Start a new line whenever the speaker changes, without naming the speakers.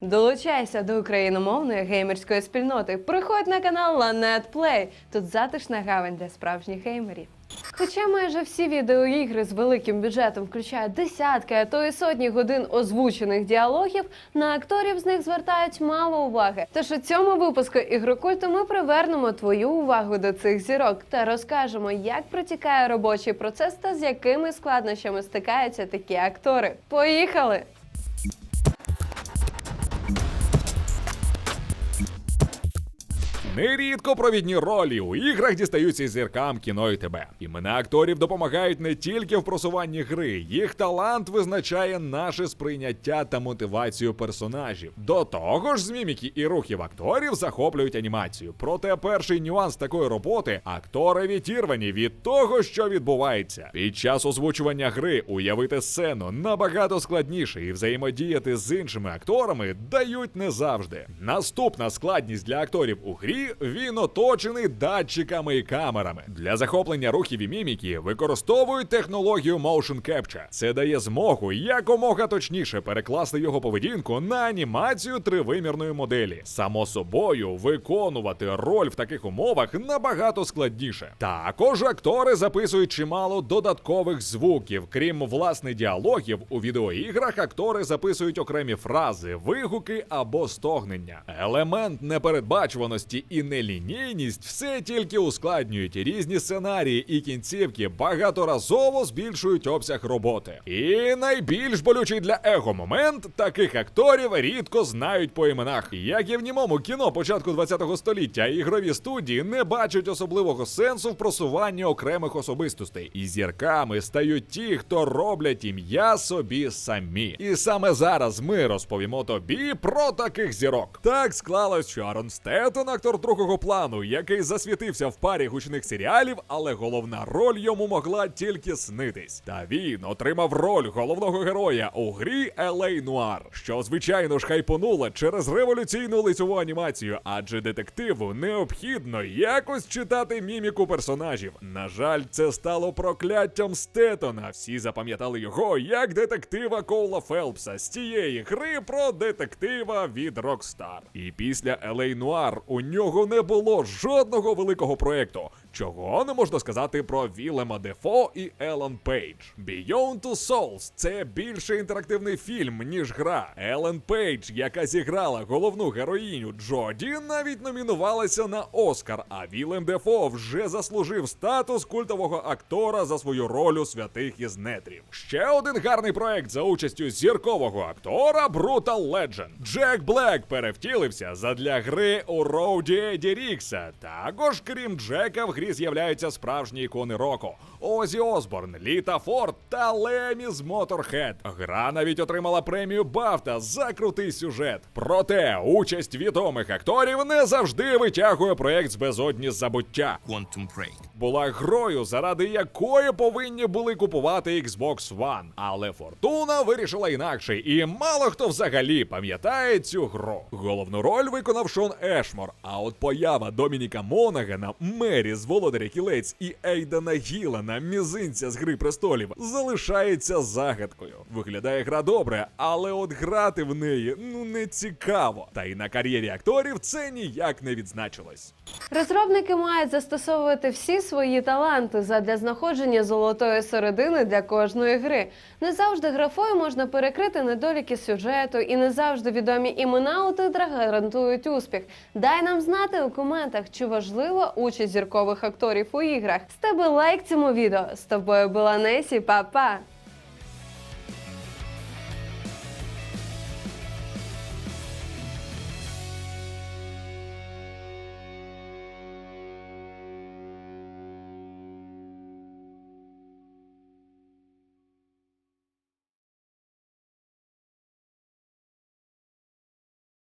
Долучайся до україномовної геймерської спільноти. Приходь на канал Lanet Play. Тут затишна гавань для справжніх геймерів. Хоча майже всі відеоігри з великим бюджетом включають десятки, а то і сотні годин озвучених діалогів, на акторів з них звертають мало уваги. Тож у цьому випуску ігрокульту ми привернемо твою увагу до цих зірок та розкажемо, як протікає робочий процес та з якими складнощами стикаються такі актори. Поїхали!
Нерідко провідні ролі у іграх дістаються зіркам кіно і тебе. Імена акторів допомагають не тільки в просуванні гри, їх талант визначає наше сприйняття та мотивацію персонажів. До того ж, з міміки і рухів акторів захоплюють анімацію. Проте перший нюанс такої роботи актори відірвані від того, що відбувається. Під час озвучування гри уявити сцену набагато складніше і взаємодіяти з іншими акторами дають не завжди. Наступна складність для акторів у грі він оточений датчиками і камерами. Для захоплення рухів і міміки використовують технологію Motion Capture. Це дає змогу якомога точніше перекласти його поведінку на анімацію тривимірної моделі. Само собою, виконувати роль в таких умовах набагато складніше. Також актори записують чимало додаткових звуків. Крім власне діалогів, у відеоіграх актори записують окремі фрази, вигуки або стогнення. Елемент непередбачуваності і нелінійність все тільки ускладнюють різні сценарії і кінцівки багаторазово збільшують обсяг роботи. І найбільш болючий для его момент таких акторів рідко знають по іменах. Як і в німому кіно початку 20-го століття, ігрові студії не бачать особливого сенсу в просуванні окремих особистостей. І зірками стають ті, хто роблять ім'я собі самі. І саме зараз ми розповімо тобі про таких зірок. Так склалось, що Арон Стеттон, актор другого плану, який засвітився в парі гучних серіалів, але головна роль йому могла тільки снитись. Та він отримав роль головного героя у грі LA Noir, що звичайно ж хайпонула через революційну лицьову анімацію, адже детективу необхідно якось читати міміку персонажів. На жаль, це стало прокляттям Стетона. Всі запам'ятали його як детектива Коула Фелпса з тієї гри про детектива від Rockstar. І після LA Noir у нього не було жодного великого проекту. Чого не можна сказати про Вілема Дефо і Елен Пейдж. Beyond Two Souls – це більше інтерактивний фільм, ніж гра. Елен Пейдж, яка зіграла головну героїню Джоді, навіть номінувалася на Оскар. А Вілем Дефо вже заслужив статус культового актора за свою роль у святих із нетрів. Ще один гарний проект за участю зіркового актора Brutal Legend. Джек Блек перевтілився задля гри у Роуді Еді Рікса. Також, крім Джека, в грі з'являються справжні ікони року: Озі Осборн, Літа Форд та Лемі з Motorhead. Гра навіть отримала премію Бафта за крутий сюжет. Проте участь відомих акторів не завжди витягує проект з безодні забуття.
Quantum Break.
Була грою, заради якої повинні були купувати Xbox One. Але Фортуна вирішила інакше, і мало хто взагалі пам'ятає цю гру. Головну роль виконав Шон Ешмор. А от поява Домініка Монагана, Мері з Володаря Кілець і Ейдана Гілана, мізинця з Гри престолів, залишається загадкою. Виглядає гра добре, але от грати в неї ну не цікаво. Та й на кар'єрі акторів це ніяк не відзначилось.
Розробники мають застосовувати всі свої таланти задля знаходження золотої середини для кожної гри. Не завжди графою можна перекрити недоліки сюжету, і не завжди відомі імена у титрах гарантують успіх. Дай нам знати у коментах, чи важлива участь зіркових акторів у іграх. З тебе лайк цьому відео. З тобою була Несі, па-па!